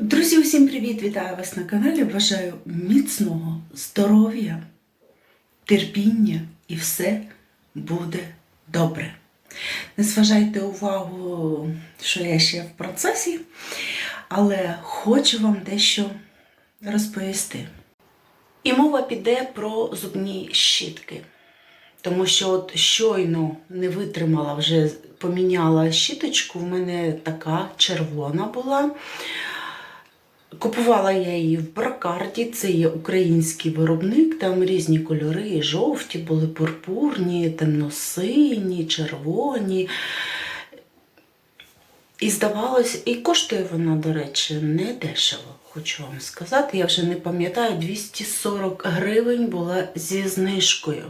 Друзі, усім привіт! Вітаю вас на каналі. Бажаю міцного здоров'я, терпіння і все буде добре. Не зважайте увагу, що я ще в процесі, але хочу вам дещо розповісти. І мова піде про зубні щітки. Тому що от щойно не витримала, вже поміняла щіточку, в мене така червона була. Купувала я її в Бракарді, це є український виробник, там різні кольори, і жовті були, пурпурні, темно-сині, червоні. І здавалось, і коштує вона, до речі, не дешево, хочу вам сказати. Я вже не пам'ятаю, 240 гривень була зі знижкою.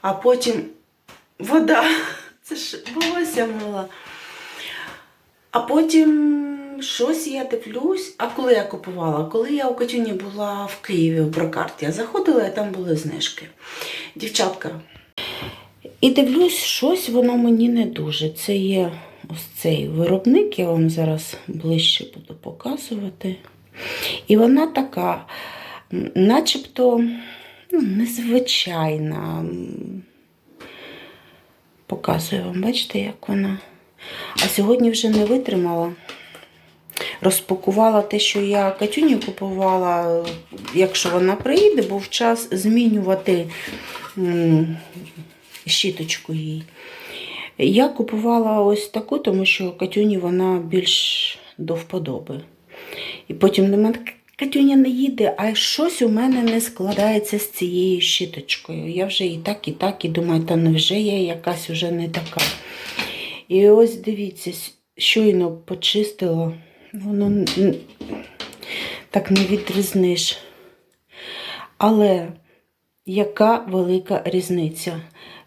А потім вода, це ж волосся мила. А потім щось я дивлюсь. А коли я купувала? Коли я у Катюні була в Києві в Брокарті, я заходила і там були знижки. Дівчатка. І дивлюсь, щось воно мені не дуже. Це є ось цей виробник, я вам зараз ближче буду показувати. І вона така, начебто ну, незвичайна. Показую вам, бачите, як вона. А сьогодні вже не витримала. Розпакувала те, що я Катюні купувала, якщо вона приїде, був час змінювати щіточку їй. Я купувала ось таку, тому що Катюні вона більш до вподоби. І потім до мене Катюня не їде, а щось у мене не складається з цією щіточкою. Я вже і так, і так, і думаю, та невже я якась уже не така. І ось дивіться, щойно почистила, воно так не відрізниш. Але яка велика різниця?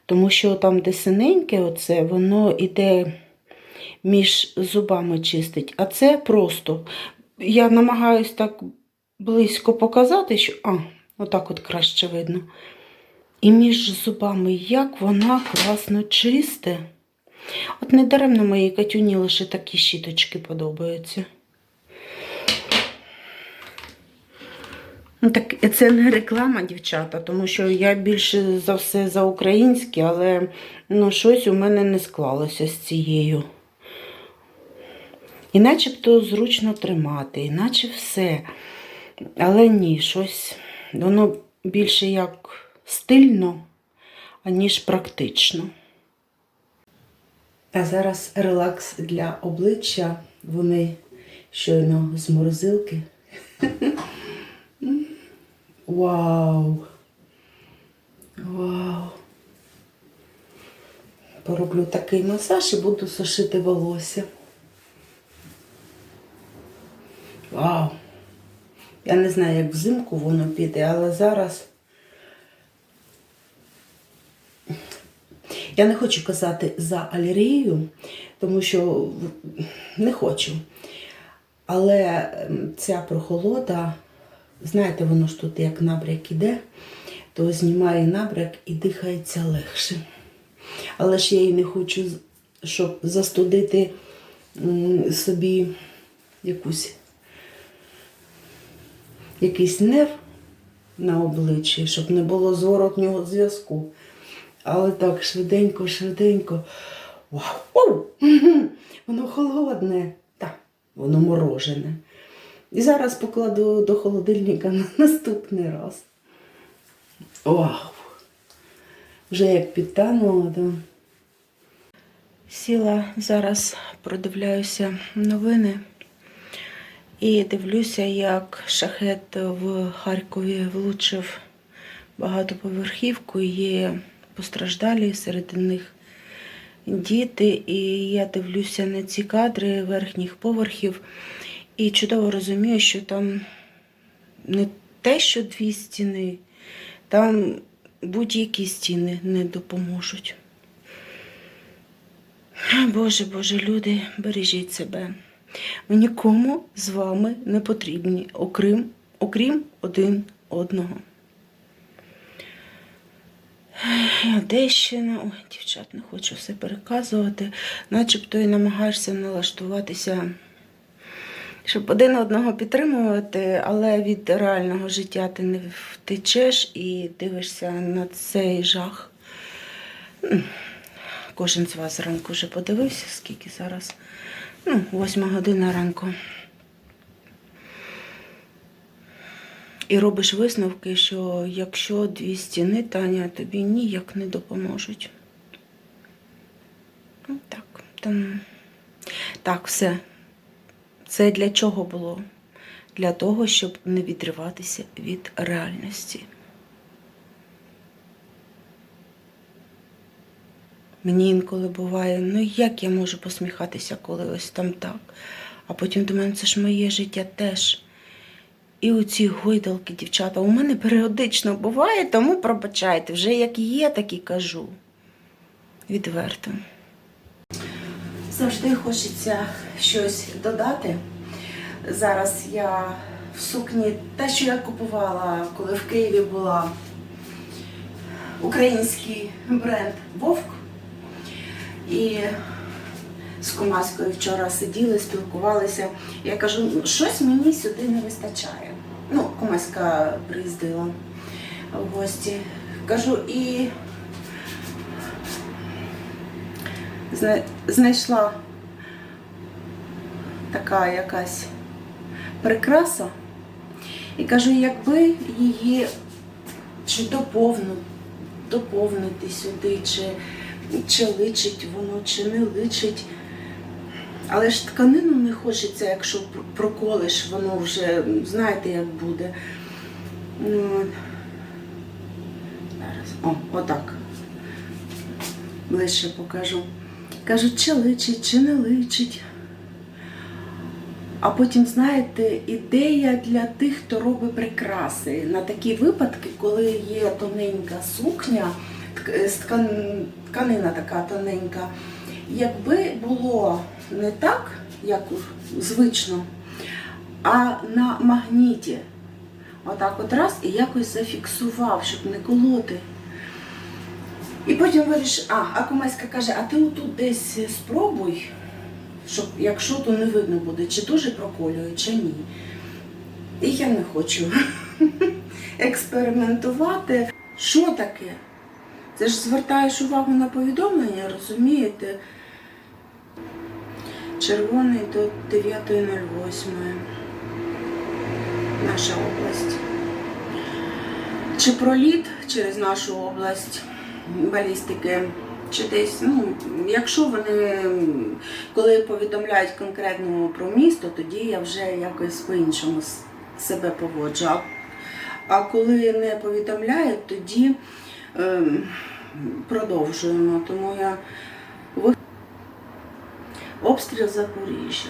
Тому що там, де синеньке, оце, воно іде між зубами чистить. А це просто. Я намагаюсь так близько показати, що. А, отак от краще видно. І між зубами як вона класно чисте. От недаремно моїй Катюні лише такі щіточки подобаються. Ну, Так, це не реклама, дівчата, тому що я більше за все за українське, але ну, щось у мене не склалося з цією. І начебто зручно тримати, іначе все. Але ні, щось воно більше як стильно, аніж практично. А зараз релакс для обличчя. Вони щойно з морозилки. Вау! Вау! Пороблю такий масаж і буду сушити волосся. Вау! Я не знаю, як взимку воно піде, але зараз. Я не хочу казати за алергію, тому що не хочу. Але ця прохолода, знаєте, воно ж тут як набряк іде, то знімає набряк і дихається легше. Але ж я і не хочу, щоб застудити собі якусь, якийсь нерв на обличчі, щоб не було зворотнього зв'язку. Але так швиденько, швиденько. Вау! Воно холодне. Так, воно морожене. І зараз покладу до холодильника на наступний раз. Вау! Вже як підтануло, то. Сіла зараз, продивляюся новини і дивлюся, як шахет в Харкові влучив багатоповерхівку. Є постраждалі, серед них діти. І я дивлюся на ці кадри верхніх поверхів і чудово розумію, що там не те, що дві стіни, там будь-які стіни не допоможуть. Боже, Боже, люди, бережіть себе. Ми нікому з вами не потрібні, окрім, окрім один одного. Одещина, ой, дівчат, не хочу все переказувати, начебто і намагаєшся налаштуватися щоб один одного підтримувати, але від реального життя ти не втечеш і дивишся на цей жах. Кожен з вас зранку вже подивився, скільки зараз. Ну, восьма година ранку. І робиш висновки, що якщо дві стіни, Таня, тобі ніяк не допоможуть. Ну, так, там... так, все. Це для чого було? Для того, щоб не відриватися від реальності. Мені інколи буває, ну як я можу посміхатися, коли ось там так. А потім думаю, «Ну, це ж моє життя теж. І оці гойдалки, дівчата, у мене періодично буває, тому пробачайте, вже як є, так і кажу. Відверто. Завжди хочеться щось додати. Зараз я в сукні, те, що я купувала, коли в Києві була український бренд Вовк. І з Кумаською вчора сиділи, спілкувалися. Я кажу, «Ну, щось мені сюди не вистачає. Ну, Кумаська приїздила в гості. Кажу, і знайшла така якась прикраса. І кажу, якби її чи доповну, доповнити сюди, чи, чи личить воно, чи не личить. Але ж тканину не хочеться, якщо пр- проколиш, воно вже знаєте, як буде. Ну. Зараз. О, отак. Ближче покажу. Кажуть, чи личить, чи не личить. А потім, знаєте, ідея для тих, хто робить прикраси. На такі випадки, коли є тоненька сукня, тканина така тоненька. Якби було не так, як звично, а на магніті. Отак от раз і якось зафіксував, щоб не колоти. І потім вирішив, а, а кумаська каже, а ти отут десь спробуй, щоб якщо то не видно буде, чи дуже проколює, чи ні. І я не хочу експериментувати. Що таке? Це ж звертаєш увагу на повідомлення, розумієте? Червоний до 9.08. Наша область. Чи проліт через нашу область балістики, чи десь, ну, якщо вони, коли повідомляють конкретно про місто, тоді я вже якось по-іншому себе поводжу. А, коли не повідомляють, тоді ем, продовжуємо. Тому я обстріл Запоріжжя.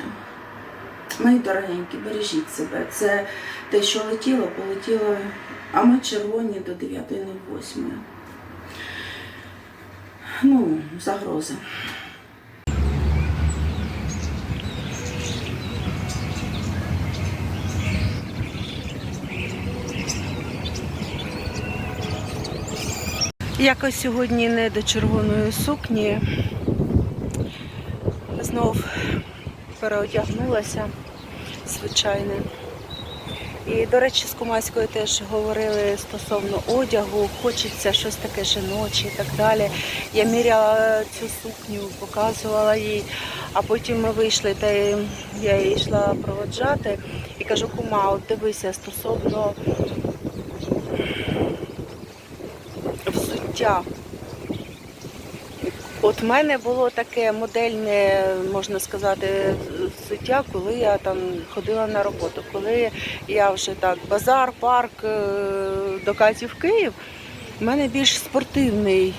Мої дорогенькі, бережіть себе. Це те, що летіло, полетіло, а ми червоні до 9.08. Ну, загроза. Якось сьогодні не до червоної сукні. Знов переодягнулася, звичайно. І, до речі, з Кумаською теж говорили стосовно одягу, хочеться щось таке жіноче і так далі. Я міряла цю сукню, показувала їй, а потім ми вийшли, та я її йшла проводжати і кажу, кума, от дивися стосовно взуття. От в мене було таке модельне, можна сказати, взуття, коли я там ходила на роботу. Коли я вже так базар, парк е, до Каті в Київ, в мене більш спортивний,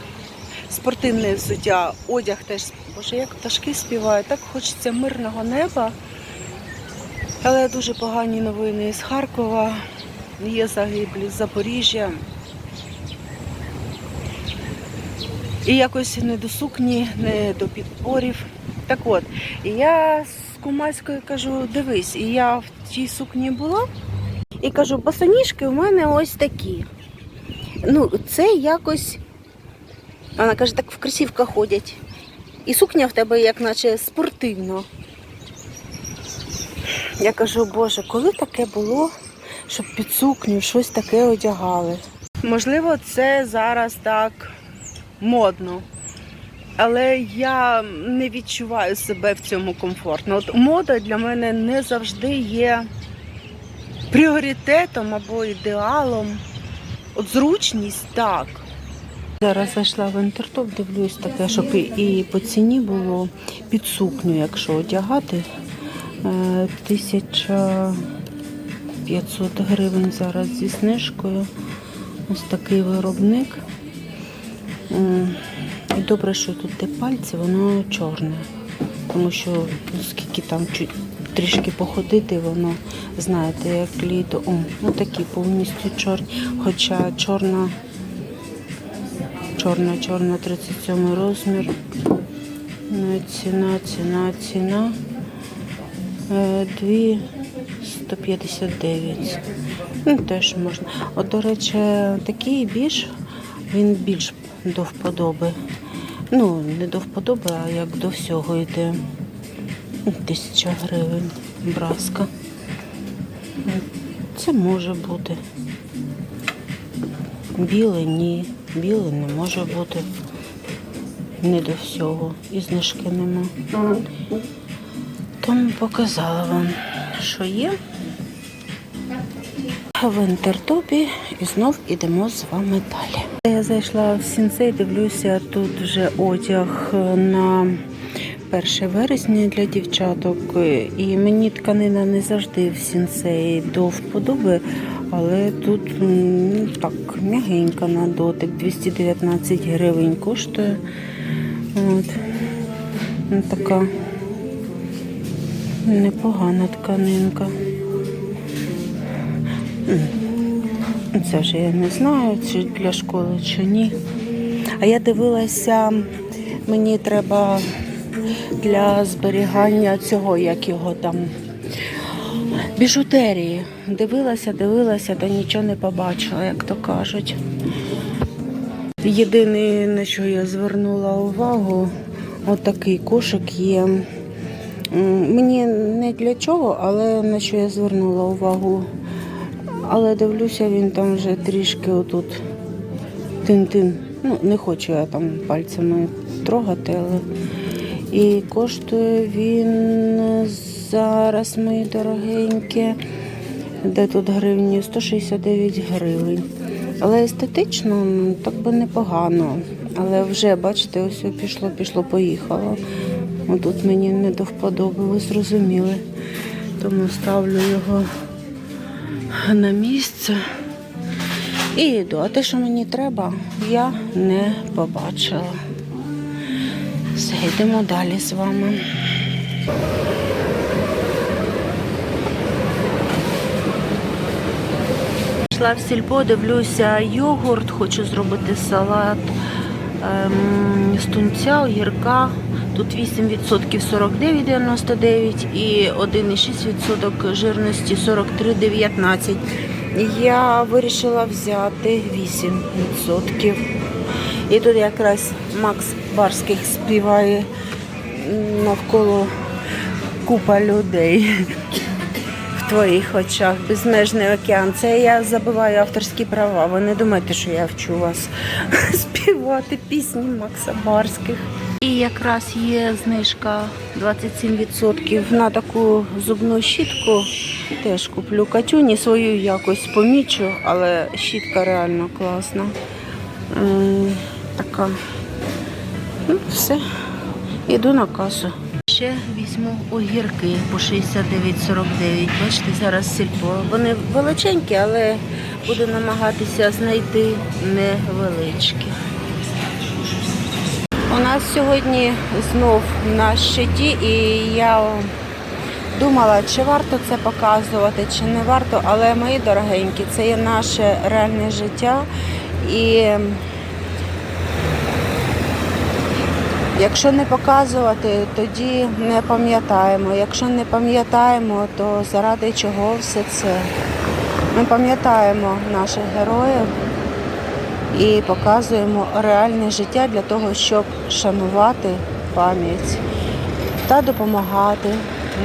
спортивне взуття, одяг теж. Боже, як пташки співають, так хочеться мирного неба. Але дуже погані новини з Харкова, є загиблі з Запоріжжя. І якось не до сукні, не до підборів. Так от, і я з кумаською кажу, дивись, і я в тій сукні була, і кажу, босоніжки у мене ось такі. Ну, це якось. Вона каже, так в кросівках ходять. І сукня в тебе, як наче спортивно. Я кажу, Боже, коли таке було, щоб під сукню щось таке одягали? Можливо, це зараз так модно. Але я не відчуваю себе в цьому комфортно. От мода для мене не завжди є пріоритетом або ідеалом. От зручність так. Зараз зайшла в інтертоп, дивлюсь таке, щоб і, по ціні було під сукню, якщо одягати. Е, 1500 гривень зараз зі знижкою. Ось такий виробник. М, І добре, що тут де пальці, воно чорне. Тому що ну, скільки там чуть трішки походити, воно, знаєте, як літо. О, ну такі повністю чорні. Хоча чорна, чорна, чорна 37 розмір. Ну, ціна, ціна, ціна. Е, Дві 159. Ну, теж можна. От, до речі, такий біж, він більш до вподоби. Ну, не до вподоби, а як до всього йде. Тисяча гривень браска. Це може бути. Біле ні. Біле не може бути. Не до всього. І знижки нема. Тому показала вам, що є. В інтертопі і знов ідемо з вами далі. Я зайшла в сінсей, дивлюся, тут вже одяг на 1 вересня для дівчаток. І мені тканина не завжди в сінсеї до вподоби, але тут так м'ягенька на дотик, 219 гривень коштує. От. Ну, Така непогана тканинка. Це вже я не знаю, чи для школи, чи ні. А я дивилася, мені треба для зберігання цього, як його там, біжутерії. Дивилася, дивилася, та нічого не побачила, як то кажуть. Єдине, на що я звернула увагу, отакий кошик є. Мені не для чого, але на що я звернула увагу. Але дивлюся, він там вже трішки отут тин-тин. Ну, не хочу я там пальцями трогати, але і коштує він зараз, мої дорогенькі, де тут гривні? 169 гривень. Але естетично так би непогано. Але вже, бачите, ось пішло, пішло, поїхало. Отут мені не до вподоби, ви зрозуміли. Тому ставлю його на місце. І йду. А те, що мені треба, я не побачила. Все, йдемо далі з вами. Пішла в сільпо, дивлюся йогурт, хочу зробити салат ем, з тунця, огірка. Тут 8% 49,99 і 1,6% жирності 43,19. Я вирішила взяти 8%. І тут якраз Макс Барських співає навколо купа людей в твоїх очах. Безмежний океан. Це я забиваю авторські права. Ви не думайте, що я вчу вас співати пісні Макса Барських. І якраз є знижка 27% на таку зубну щітку. Теж куплю Катюні свою якось помічу, але щітка реально класна. Така. Ну, все. Іду на касу. Ще візьму огірки по 69,49. Бачите, зараз сільпо. Вони величенькі, але буду намагатися знайти невеличкі. Нас сьогодні знов на щиті, і я думала, чи варто це показувати, чи не варто, але мої дорогенькі, це є наше реальне життя. І якщо не показувати, тоді не пам'ятаємо. Якщо не пам'ятаємо, то заради чого все це? Ми пам'ятаємо наших героїв і показуємо реальне життя для того, щоб шанувати пам'ять та допомагати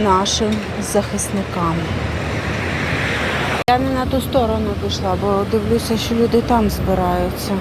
нашим захисникам. Я не на ту сторону пішла, бо дивлюся, що люди там збираються.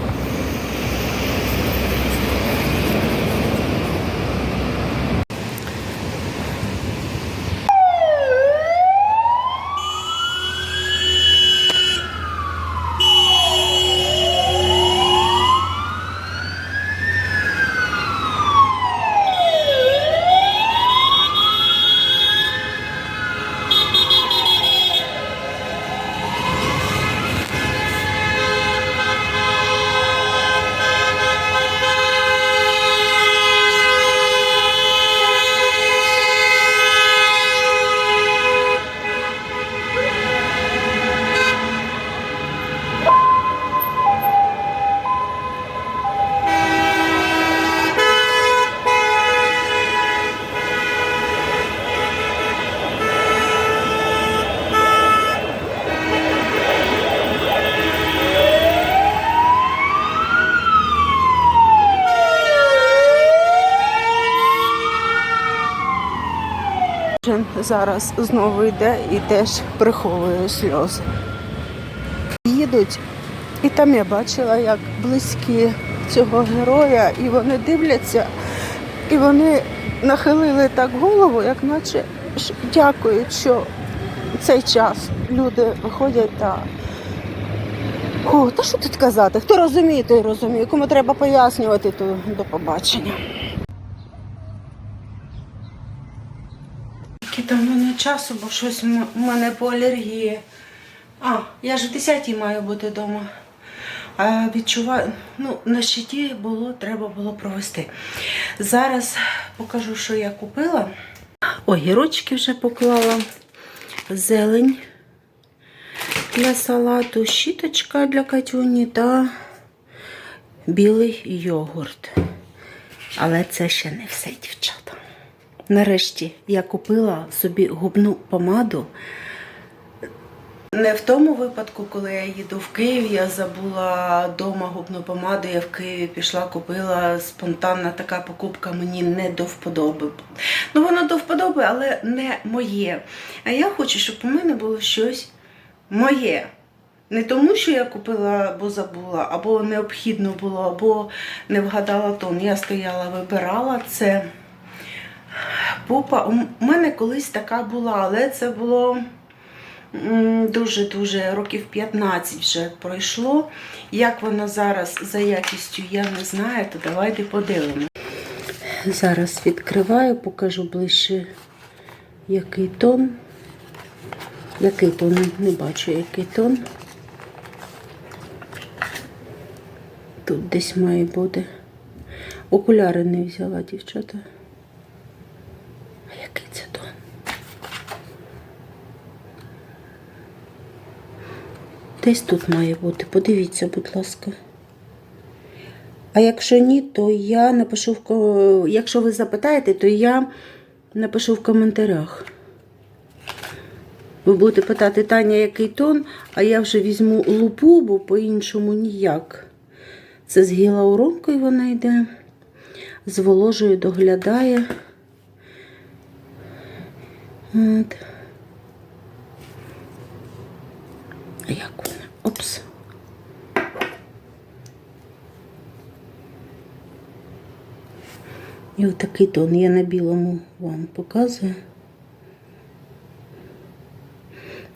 Зараз знову йде і теж приховує сльози. Їдуть, і там я бачила, як близькі цього героя, і вони дивляться, і вони нахилили так голову, як наче дякують, що в цей час люди виходять та. О, та що тут казати? Хто розуміє, той розуміє. Кому треба пояснювати, то до побачення. Скільки там в мене часу, бо щось в мене по алергії. А, я ж в 10 маю бути вдома. А відчуваю, ну, на щиті було, треба було провести. Зараз покажу, що я купила. Огірочки вже поклала, зелень для салату, щіточка для Катюні та білий йогурт. Але це ще не все, дівчата. Нарешті я купила собі губну помаду. Не в тому випадку, коли я їду в Київ, я забула вдома губну помаду, я в Києві пішла, купила спонтанна така покупка, мені не до вподоби. Ну, воно до вподоби, але не моє. А я хочу, щоб у мене було щось моє. Не тому, що я купила, бо забула, або необхідно було, або не вгадала тон. Я стояла, вибирала це. Пупа, у мене колись така була, але це було дуже-дуже років 15 вже пройшло. Як вона зараз за якістю, я не знаю, то давайте подивимося. Зараз відкриваю, покажу ближче, який тон. Який тон? Не бачу, який тон. Тут десь має бути. Окуляри не взяла, дівчата. А який це тон? Десь тут має бути. Подивіться, будь ласка. А якщо ні, то я напишу в якщо ви запитаєте, то я напишу в коментарях. Ви будете питати Таня, який тон, а я вже візьму лупу, бо по-іншому ніяк. Це з гілауронкою вона йде, з воложею доглядає. От. Як? Опс. І отакий тон я на білому вам показую.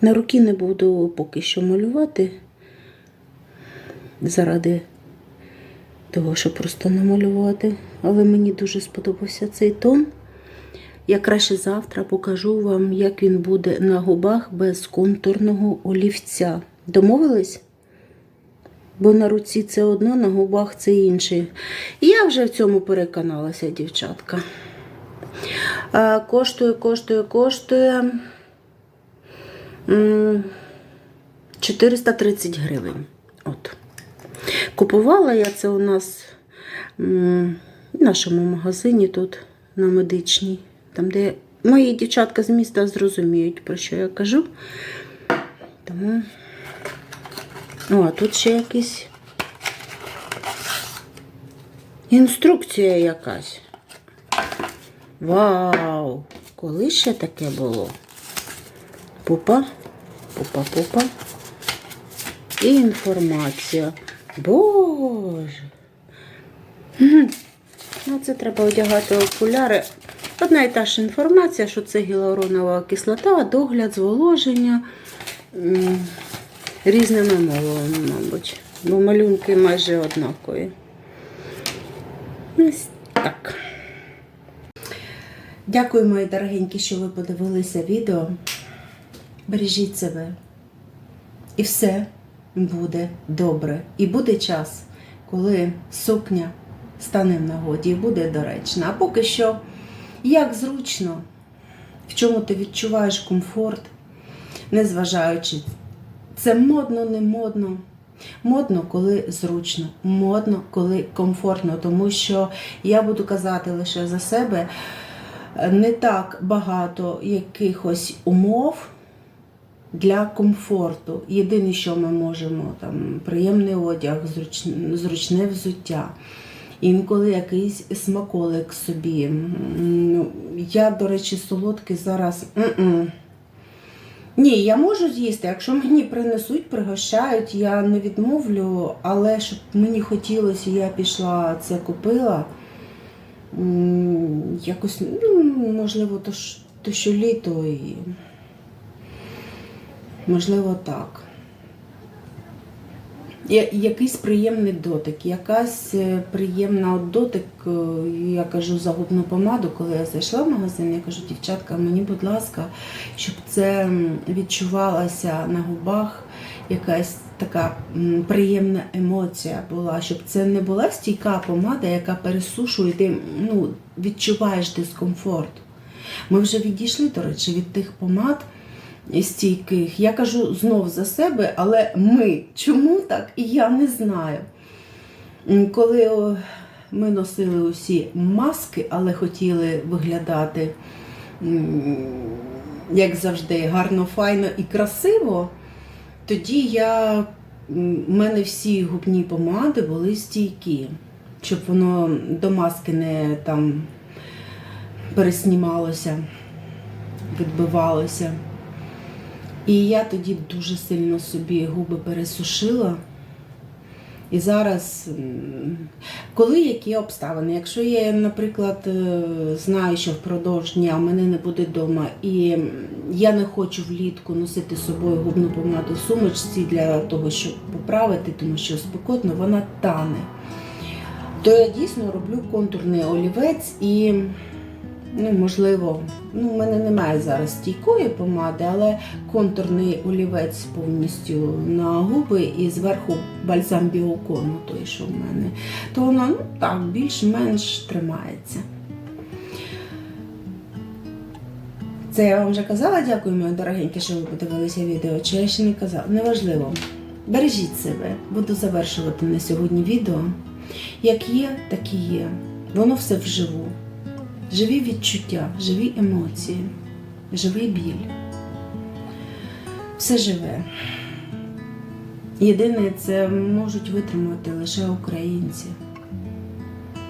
На руки не буду поки що малювати заради того, щоб просто намалювати. Але мені дуже сподобався цей тон. Я краще завтра покажу вам, як він буде на губах без контурного олівця. Домовились? Бо на руці це одно, на губах це інше. І я вже в цьому переконалася, дівчатка. Коштує, коштує, коштує 430 гривень. От. Купувала я це у нас в нашому магазині тут на медичній, там, де мої дівчатка з міста зрозуміють, про що я кажу. Тому. О, а тут ще якісь інструкція якась. Вау! коли ще таке було? Пупа, пупа, пупа. І інформація. Боже. Ну, це треба одягати окуляри. Одна і та ж інформація, що це гіалуронова кислота, догляд, зволоження різними мовами, мабуть. Бо малюнки майже однакові. Ось так. Дякую, мої дорогенькі, що ви подивилися відео. Бережіть себе. І все буде добре. І буде час, коли сукня стане в нагоді і буде доречна. А поки що, як зручно, в чому ти відчуваєш комфорт, незважаючи, це модно, не модно. Модно, коли зручно, модно, коли комфортно, тому що я буду казати лише за себе не так багато якихось умов для комфорту. Єдине, що ми можемо, там приємний одяг, зручне, взуття. Інколи якийсь смаколик собі. Ну, я, до речі, солодкий зараз. м-м. Ні, я можу з'їсти. Якщо мені принесуть, пригощають, я не відмовлю, але щоб мені хотілося, я пішла це купила. Якось, ну, можливо, то, то що літо і. Можливо, так. Якийсь приємний дотик, якась е, приємна от дотик, е, я кажу за губну помаду, коли я зайшла в магазин, я кажу, дівчатка, мені, будь ласка, щоб це м, відчувалося на губах, якась така приємна емоція була, щоб це не була стійка помада, яка пересушує, ти ну, відчуваєш дискомфорт. Ми вже відійшли, до речі, від тих помад стійких. Я кажу знов за себе, але ми чому так? І я не знаю. Коли ми носили усі маски, але хотіли виглядати, як завжди, гарно, файно і красиво, тоді я, в мене всі губні помади були стійкі, щоб воно до маски не там переснімалося, відбивалося. І я тоді дуже сильно собі губи пересушила. І зараз, коли які обставини, якщо я, наприклад, е, знаю, що впродовж дня в мене не буде вдома, і я не хочу влітку носити з собою губну помаду в сумочці для того, щоб поправити, тому що спекотно, вона тане, то я дійсно роблю контурний олівець і ну, можливо, ну, в мене немає зараз стійкої помади, але контурний олівець повністю на губи і зверху бальзам біокону, той, що в мене, то воно ну, так більш-менш тримається. Це я вам вже казала, дякую, мої дорогенькі, що ви подивилися відео, чи я ще не казала. Неважливо. Бережіть себе, буду завершувати на сьогодні відео. Як є, так і є. Воно все вживу живі відчуття, живі емоції, живий біль. Все живе. Єдине, це можуть витримати лише українці.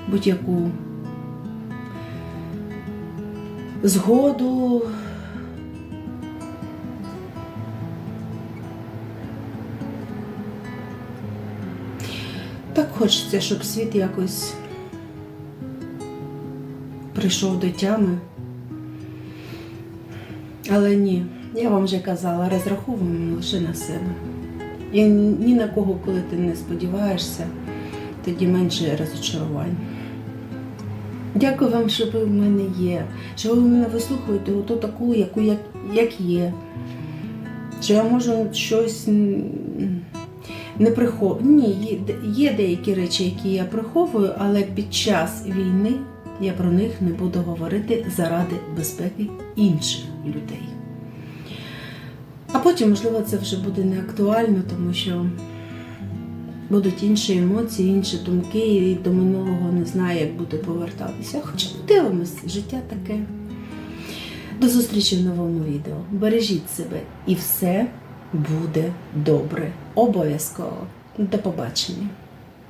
Будь-яку згоду. Так хочеться, щоб світ якось прийшов до тями. Але ні, я вам вже казала, розраховуємо лише на себе. І ні на кого, коли ти не сподіваєшся, тоді менше розочарувань. Дякую вам, що ви в мене є, що ви мене вислухаєте ото таку, яку як, як є. Що я можу щось не приховую. Ні, є деякі речі, які я приховую, але під час війни я про них не буду говорити заради безпеки інших людей. А потім, можливо, це вже буде не актуально, тому що будуть інші емоції, інші думки, і до минулого не знаю, як буде повертатися. Хоча дивимось, життя таке. До зустрічі в новому відео. Бережіть себе і все буде добре. Обов'язково. До побачення.